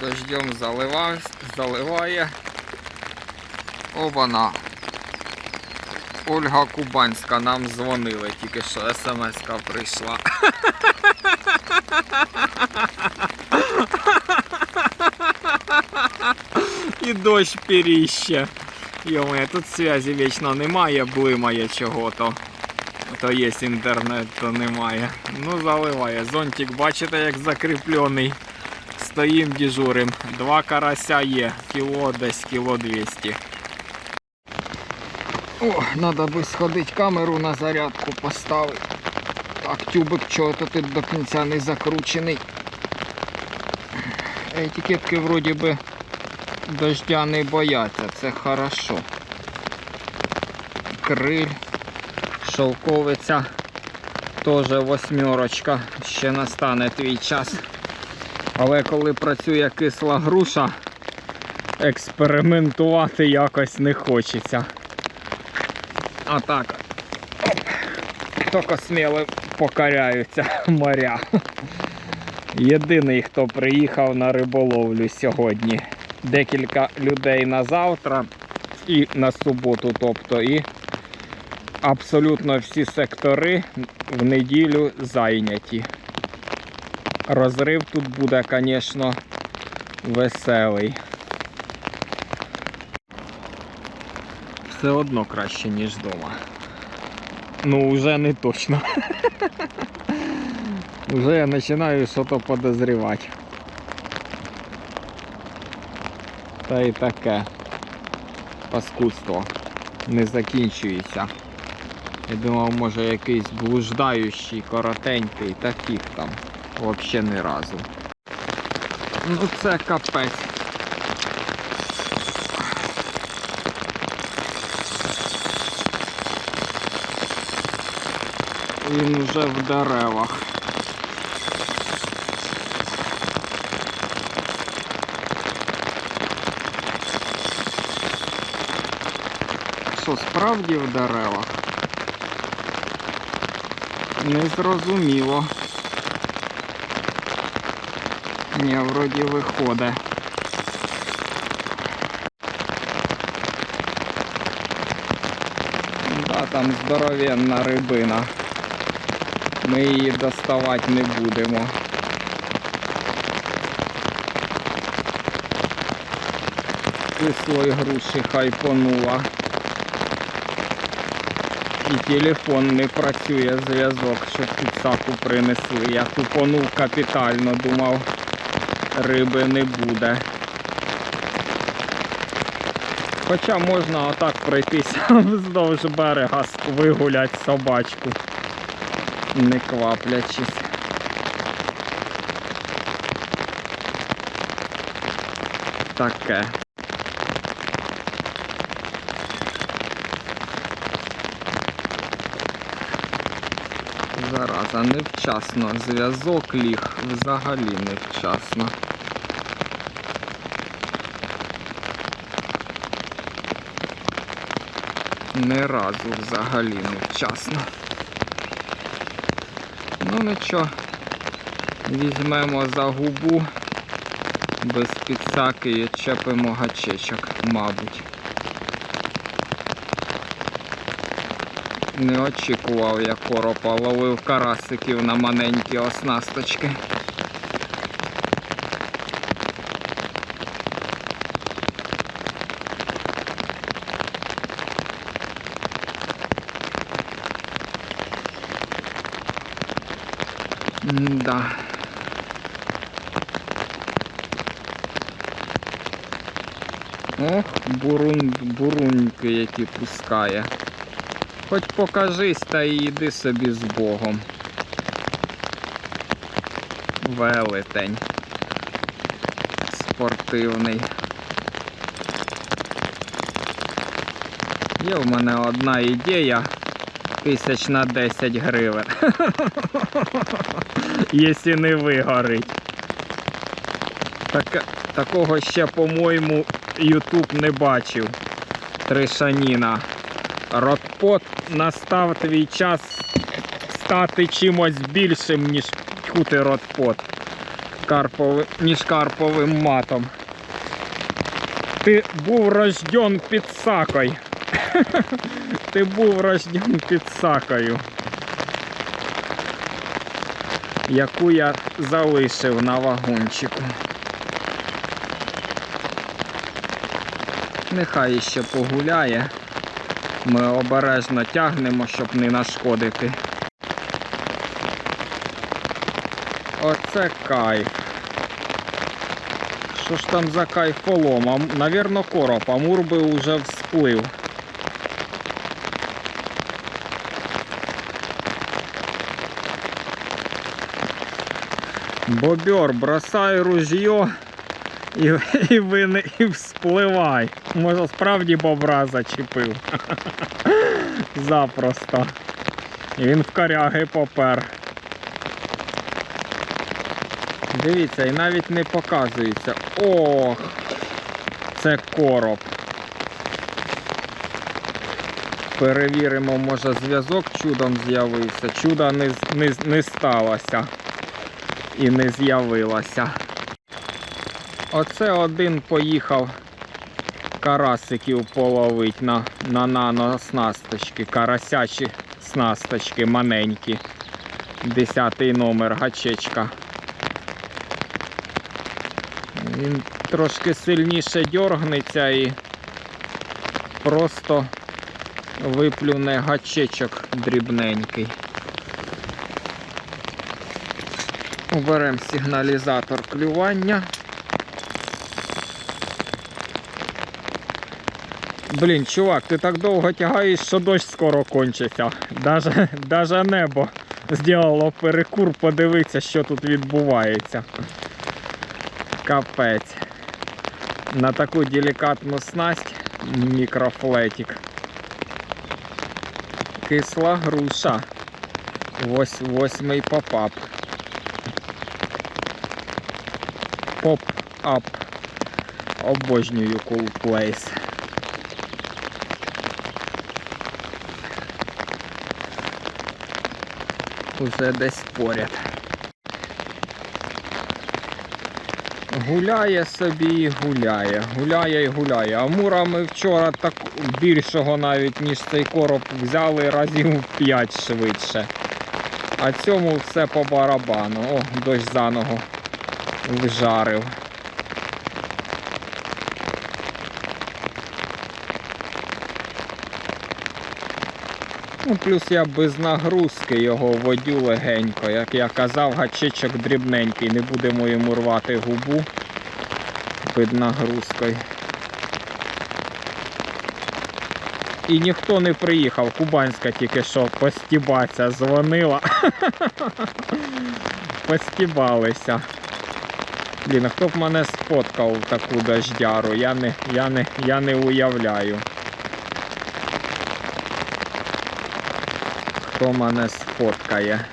Дождем заливав, заливає. Обана. Ольга Кубанська нам дзвонили, тільки що смс-ка прийшла. І дощ піріще. Йоме, тут зв'язі вічно немає, блимає чого-то. То є інтернет, то немає. Ну заливає. Зонтик, бачите, як закріплений. Стоїм дежурим. Два карася є. Кіло десь кіло 200. О, треба би сходити камеру на зарядку поставити. Так, тюбик чого-то тут до кінця не закручений. Етикетки вроді би дождя не бояться, це хорошо. Криль, шовковиця, теж восьмерочка, ще настане твій час. Але коли працює кисла груша, експериментувати якось не хочеться. А так, тільки сміли покоряються моря. Єдиний, хто приїхав на риболовлю сьогодні. Декілька людей на завтра і на суботу, тобто, і абсолютно всі сектори в неділю зайняті. Розрив тут буде, звісно, веселий. Все одно краще, ніж вдома. Ну, вже не точно. Вже я починаю щось подозрівати. Та й таке паскудство не закінчується. Я думав, може якийсь блуждаючий, коротенький, таких там взагалі ні разу. Ну це капець. Він вже в деревах. Що, справді в деревах? Незрозуміло. Ні, вроді виходить. Да, там здоровенна рибина. Ми її доставати не будемо. Кислої груші хайпонула. І телефон не працює зв'язок, щоб підсаку принесли. Я тупонув капітально, думав, риби не буде. Хоча можна отак пройтися вздовж берега, вигуляти собачку, не кваплячись. Таке. Зараза, невчасно. Зв'язок ліг взагалі невчасно. Ні разу взагалі невчасно. Ну нічого, візьмемо за губу без підсаки і чепимо гачечок, мабуть. Не очікував я коропа, ловив карасиків на маленькі оснасточки. Да. Ох, бурун, буруньки які пускає. Хоч покажись та й йди собі з Богом. Велетень. Спортивний. Є в мене одна ідея. Тисяч на 10 гривень. Якщо не вигорить. Так, такого ще, по-моєму, YouTube не бачив. Тришаніна. Ротпот настав твій час стати чимось більшим, ніж кути ротпот. карповим, ніж карповим матом. Ти був рожден під сакою. Ти був рожден під сакою. Яку я залишив на вагончику. Нехай ще погуляє. Ми обережно тягнемо, щоб не нашкодити. Оце кайф. Що ж там за кайфолом? Навірно, короб, амур би уже всплив. Бобер, бросай ружье і, і, вини, і вспливай. Може справді бобра зачепив. Запросто. І він в коряги попер. Дивіться, і навіть не показується. Ох, це короб. Перевіримо, може зв'язок чудом з'явився. Чуда не, не, не сталося і не з'явилося. Оце один поїхав карасиків половить на, на нано-снасточки, карасячі снасточки маленькі. Десятий номер гачечка. Він трошки сильніше дьоргнеться і просто виплюне гачечок дрібненький. Уберемо сигналізатор клювання. Блін, чувак, ти так довго тягаєш, що дощ скоро кончиться. Даже, даже небо зробило перекур, подивитися, що тут відбувається. Капець. На таку делікатну снасть мікрофлетик. Кисла груша. Вось, восьмий попап. Поп-ап. Обожнюю Cool Place. Уже десь поряд. Гуляє собі і гуляє, гуляє і гуляє. Амура ми вчора так більшого навіть, ніж цей короб взяли разів 5 швидше. А цьому все по барабану. О, дощ за ногу вжарив. Ну, плюс я без нагрузки його водю легенько. Як я казав, гачечок дрібненький, не будемо йому рвати губу під нагрузкою. І ніхто не приїхав. Кубанська тільки що постібаться дзвонила. Постібалися. Блін, хто б мене сфоткав в таку дождяру, я не, я не, я не уявляю. Хто мене сфоткає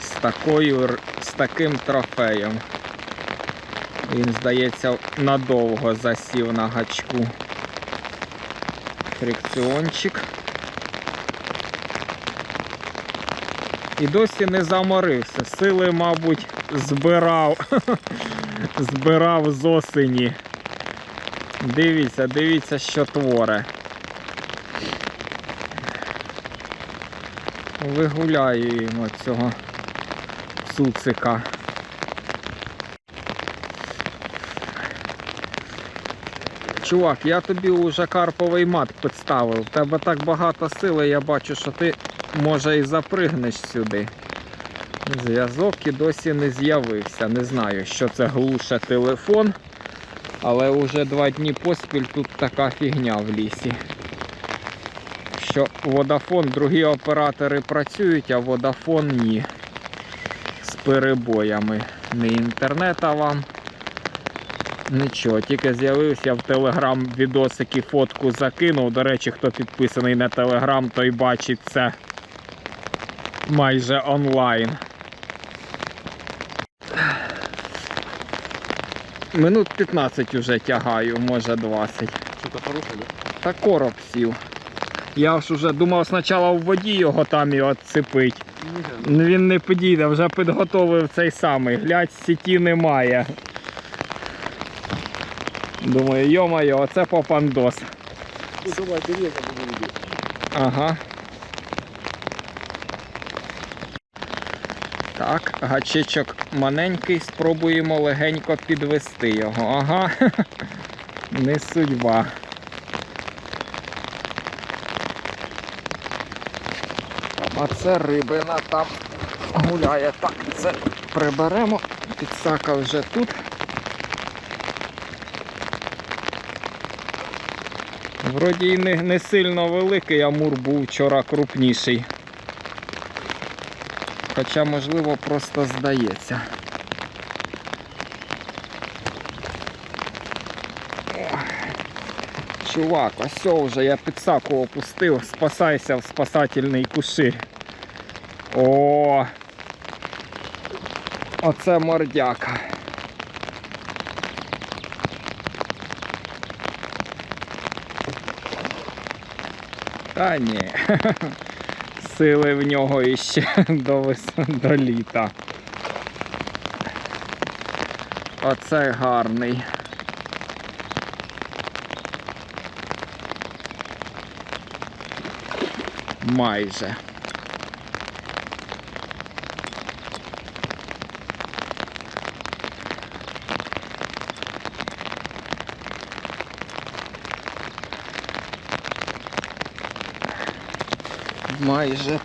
з такою, з таким трофеєм. Він, здається, надовго засів на гачку. Фрикціончик. І досі не заморився. Сили, мабуть, збирав. збирав з осені. Дивіться, дивіться, що творе. Вигуляємо цього цуцика. Чувак, я тобі уже карповий мат підставив. В тебе так багато сили, я бачу, що ти може і запригнеш сюди. Зв'язок і досі не з'явився. Не знаю, що це глуше телефон. Але вже два дні поспіль тут така фігня в лісі. Що Vodafone, другі оператори працюють, а Vodafone ні. З перебоями. Не інтернета вам. Нічого, тільки з'явився в Телеграм відосики, фотку закинув. До речі, хто підписаний на Телеграм, той бачить це майже онлайн. Минут 15 уже тягаю, може 20. Что-то хорошее, да? Та короб сів. Я ж уже думав спочатку в воді його там і отцепить. Ну, Він не підійде, вже підготовив цей самий. Глядь, сіті немає. Думаю, йо-моє, оце попандос. Ну, давай, бери, я буду. Ага. Гачечок маленький, спробуємо легенько підвести його. Ага. Не судьба. А це рибина там гуляє. Так, це приберемо. Підсака вже тут. Вроді і не, не сильно великий, амур був вчора крупніший. Хоча, можливо, просто здається. Чувак, ось вже я підсаку опустив, спасайся в спасательний кушир. О! Оце мордяка. Та ні. Сили в нього іще до, вес- до літа. Оце гарний. Майже. Майже.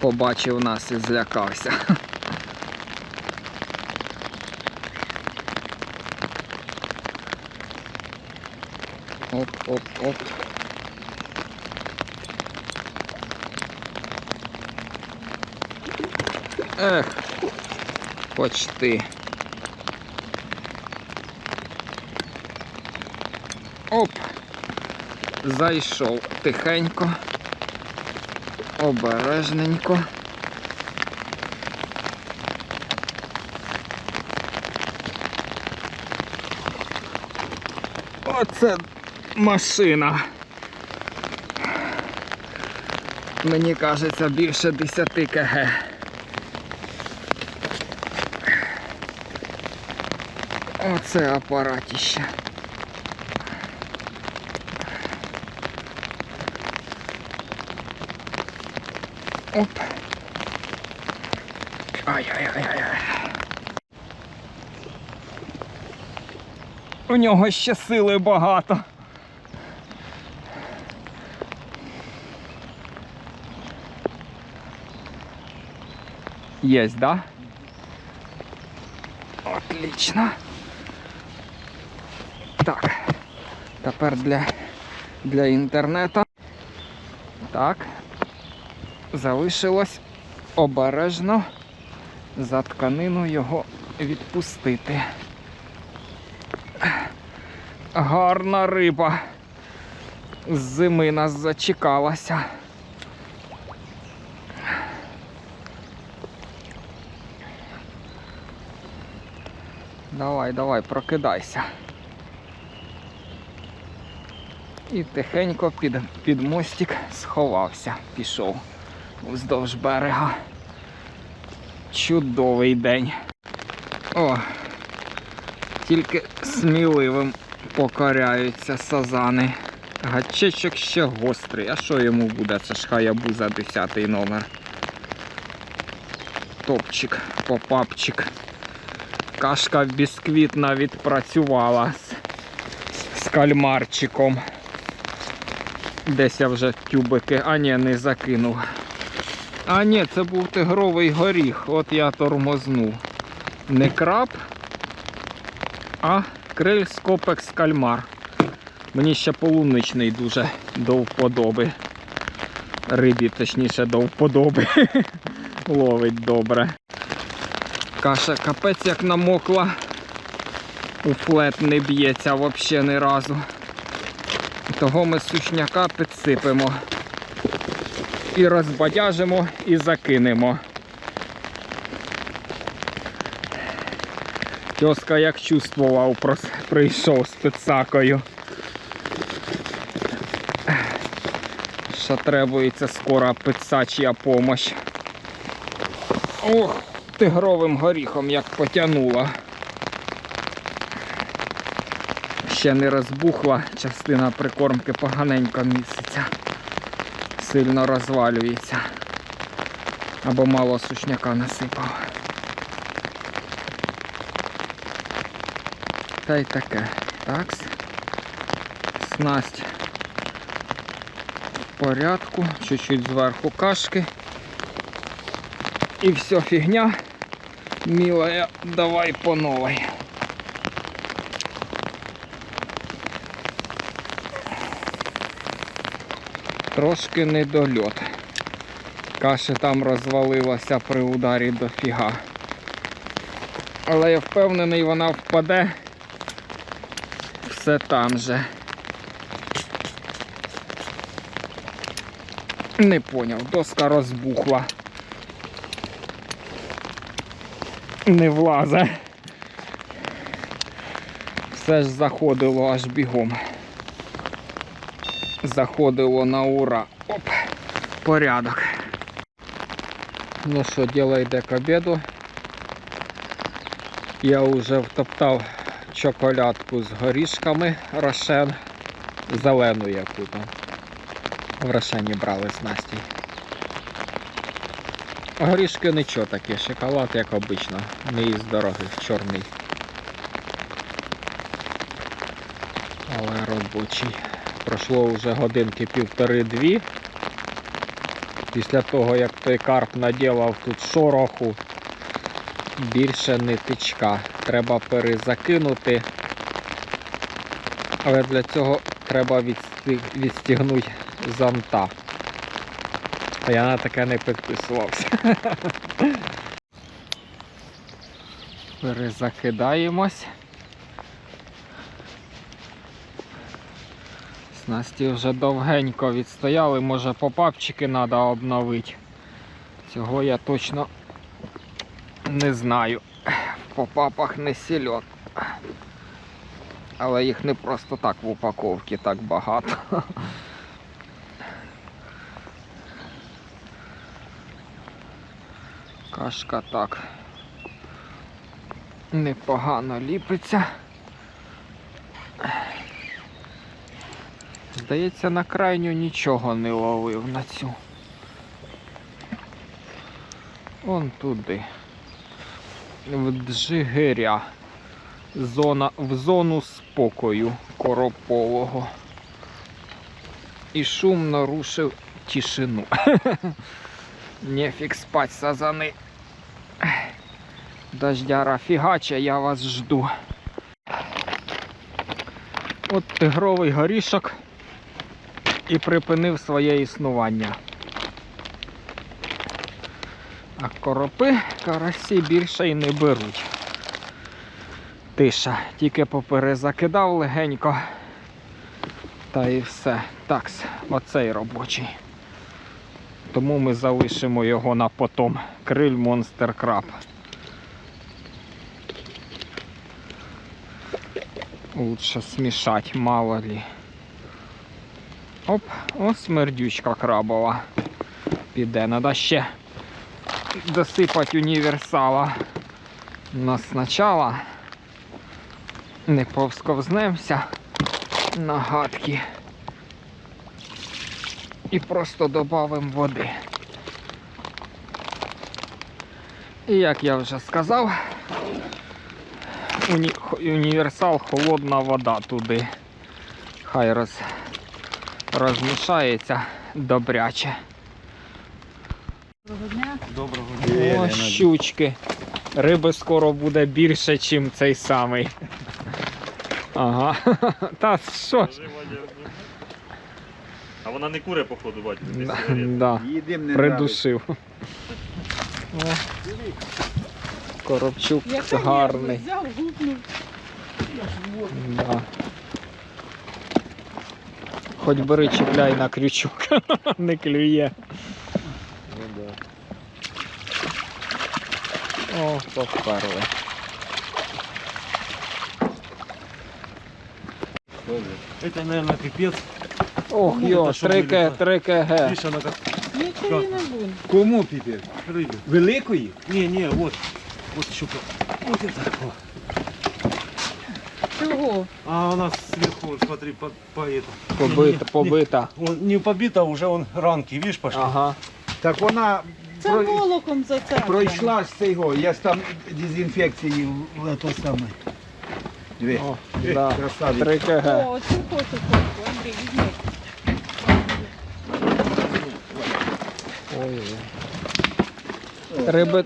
Побачив нас і злякався. Оп, оп, оп. Ех, почти. Оп. Зайшов тихенько, обережненько. Оце машина. Мені кажеться більше 10 кг. Оце апаратіще. Оп. Ай-яй-яй-яй. У нього ще сили багато. Есть, да? Отлично. Так. Тепер для, для інтернету. Так. Залишилось обережно за тканину його відпустити. Гарна риба. З зими нас зачекалася. Давай, давай, прокидайся. І тихенько під, під мостик сховався, пішов вздовж берега. Чудовий день. О, тільки сміливим покоряються сазани. Гачечок ще гострий. А що йому буде? Це ж хаябуза 10 номер. Топчик, попапчик. Кашка бісквітна відпрацювала з, з кальмарчиком. Десь я вже тюбики, а ні, не закинув. А ні, це був тигровий горіх, от я тормознув. Не краб, а криль скопекс кальмар. Мені ще полуничний дуже до вподоби. Рибі, точніше, до вподоби. Ловить добре. Каша капець як намокла. У флет не б'ється взагалі ні разу. Того ми сушняка підсипемо. І розбадяжимо і закинемо. Тьоска як чувствував, прийшов з підсакою. що требується скора пицача помощь. Ох, тигровим горіхом як потягнула. Ще не розбухла, частина прикормки поганенько місяця. Сильно розвалюється. Або мало сушняка насипав. Та й таке. Такс. Снасть в порядку. Чуть-чуть зверху кашки. І все фігня. Милая, давай по новой. Трошки недольот. Каша там розвалилася при ударі до фіга. Але я впевнений, вона впаде все там же. Не поняв, доска розбухла. Не влазе. Все ж заходило аж бігом. Заходило на ура. Оп, порядок. Ну що, діло йде к обіду. Я вже втоптав чоколядку з горішками рошен. Зелену яку там. В рошені брали з Насті. Горішки нічого таке, шоколад, як обично, не із дорогих, чорний. Але робочий. Пройшло вже годинки півтори-дві. Після того, як той карп наділав тут шороху, більше нитичка. Треба перезакинути. Але для цього треба відстігнути зонта. А я на таке не підписувався. Перезакидаємось. Снасті вже довгенько відстояли, може попапчики треба обновити. Цього я точно не знаю. В попапах не сільот. Але їх не просто так в упаковці так багато. Кашка так непогано ліпиться. Здається, на крайню нічого не ловив на цю. Он туди. В Джигиря. Зона, в зону спокою коропового. І шум нарушив тишину. Нефіг спать, сазани. Дождяра фігача, я вас жду. От тигровий горішок і припинив своє існування. А коропи карасі більше й не беруть. Тиша, тільки поперезакидав легенько. Та і все. Такс, оцей робочий. Тому ми залишимо його на потом. Криль Монстер Краб. Лучше смішать, мало ли. Оп, о, смердючка крабова. Піде, надо ще досипати універсала. Но спочатку не повсковзнемося на гадки. І просто додамо води. І як я вже сказав, уні... універсал холодна вода туди. Хай роз... розмішається добряче. Доброго дня. Доброго дня. О, щучки. Риби скоро буде більше, ніж цей самий. Ага. Та що ж? А вона не куре, походу, батько. десь Да, да, не придушив. Коробчук гарний. Взяв, гупнув. Да. Хоч бери чіпляй на крючок, не клює. О, поперли. Это, наверное, пипец. Ох, Ну, йо, та що 3 К, вилізла? 3 КГ. Більше на так. Не буде. Кому тепер? Риби. Великої? Ні, ні, от. От щука. От і так. О. Чого? А у нас сверху, вот, смотри, по, по. Побита, побита. Он не побита, а уже он ранки, видишь, пошли. Ага. Так вона Це про- волоком зацеплено. пройшла з цього. Я ж там дезінфекції в в це саме. Дві. О, Е, да. красавець. 3 КГ. О, цю хочу фотку, Андрій, візьми. Ой. Риби,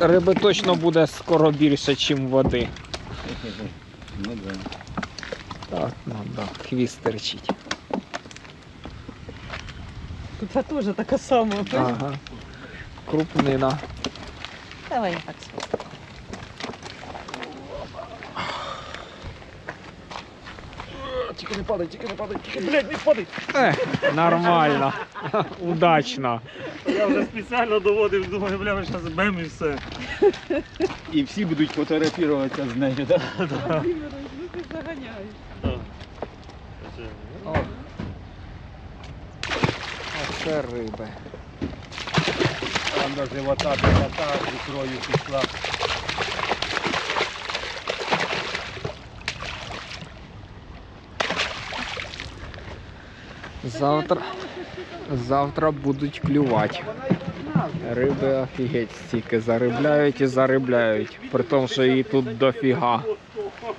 риби точно буде скоро більше, ніж води. Ну, да. Так, ну да, хвіст терчить. Це теж така сама. Ага. Крупнина. Давай я так Тільки не падай, тільки не падай, тільки, блядь, не падай. Е, нормально. Удачно. Я вже спеціально доводив, думаю, бля, ми зараз бем і все. І всі будуть фотографуватися з нею, так? Ну ти заганяєш. О. Оце риби. Там до живота, живота, ікрою пішла. Завтра, завтра будуть клювати. Риби офігеть стільки заробляють і заробляють. При тому, що її тут дофіга.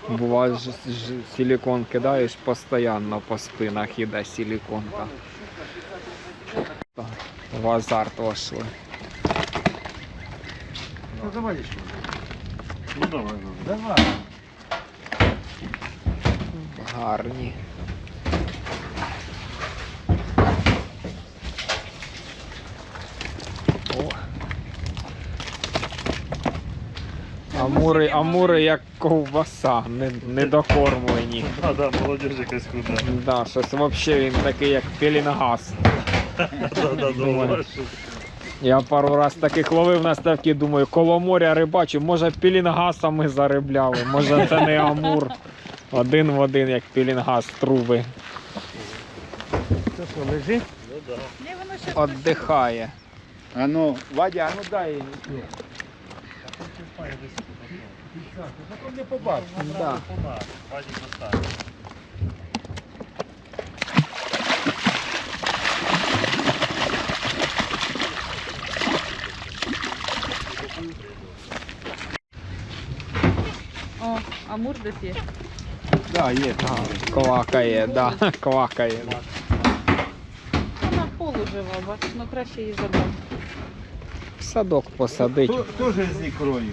Буває, ж, ж силікон кидаєш постійно по спинах іде силіконка. В азарт вошли. Ну давай еще. Ну давай, давай. Давай. Гарні. О. Амури, амури як ковбаса, не, недокормлені. А, да, молодіж якась худа. Да, щось взагалі він такий як пелінгаз. Да, да, думаю. Я пару раз таких ловив на ставки, думаю, коло моря рибачу, може пілінгасами заробляли, може це не амур. Один в один, як пілінгас труби. Це що, лежи? Ну да. Не, Отдихає. А ну, Вадя, а ну дай. їй. Потім не побачиш. Да. О, амур десь є. Да, є. А, Квакає, да, квакає. Вона в полу жива, бачиш, ну краще її забрати. В Садок посадить. Теж з ікрою.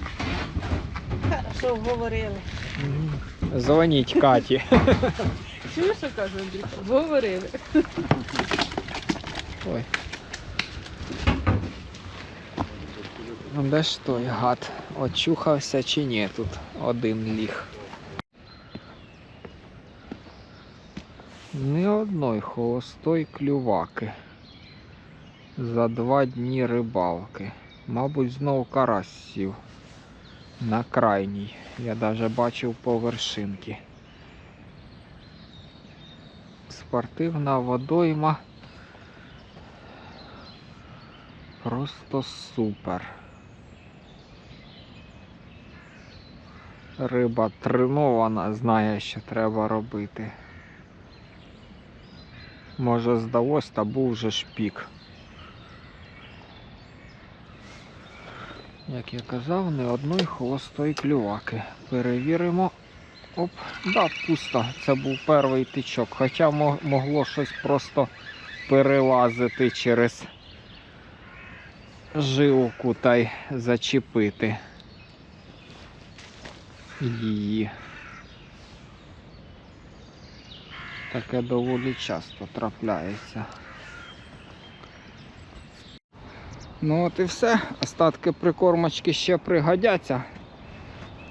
Хорошо, говорили. Дзвоніть Каті. Чуєш, що каже Андрій? Говорили. Ой. Ну, Де ж той гад? Очухався чи ні? Тут один ліг. Ні одної холостої клюваки. За два дні рибалки. Мабуть, знов карась сів. На крайній. Я даже бачив по вершинки. Спортивна водойма. Просто супер. Риба тренована, знає, що треба робити. Може здалось, та був ж Як я казав, не одної холостої клюваки. Перевіримо. Оп, да, пусто. Це був перший тичок. Хоча могло щось просто перелазити через жилку та й зачепити її. Таке доволі часто трапляється. Ну от і все. Остатки прикормочки ще пригодяться.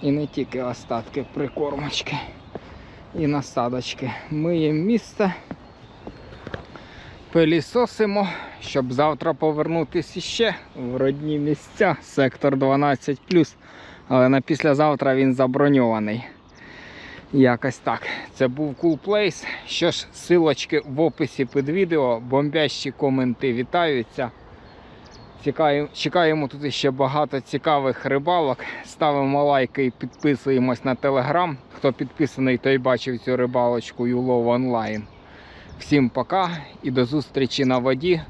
І не тільки остатки прикормочки і насадочки. Миємо місце, пилісосимо, щоб завтра повернутися ще в родні місця, сектор 12. Але на післязавтра він заброньований. Якось так. Це був Cool Place. Що ж, силочки в описі під відео, бомбящі коменти вітаються. Чекаємо, чекаємо тут ще багато цікавих рибалок. Ставимо лайки і підписуємось на телеграм. Хто підписаний, той бачив цю рибалочку Юлов онлайн. Всім пока і до зустрічі на воді.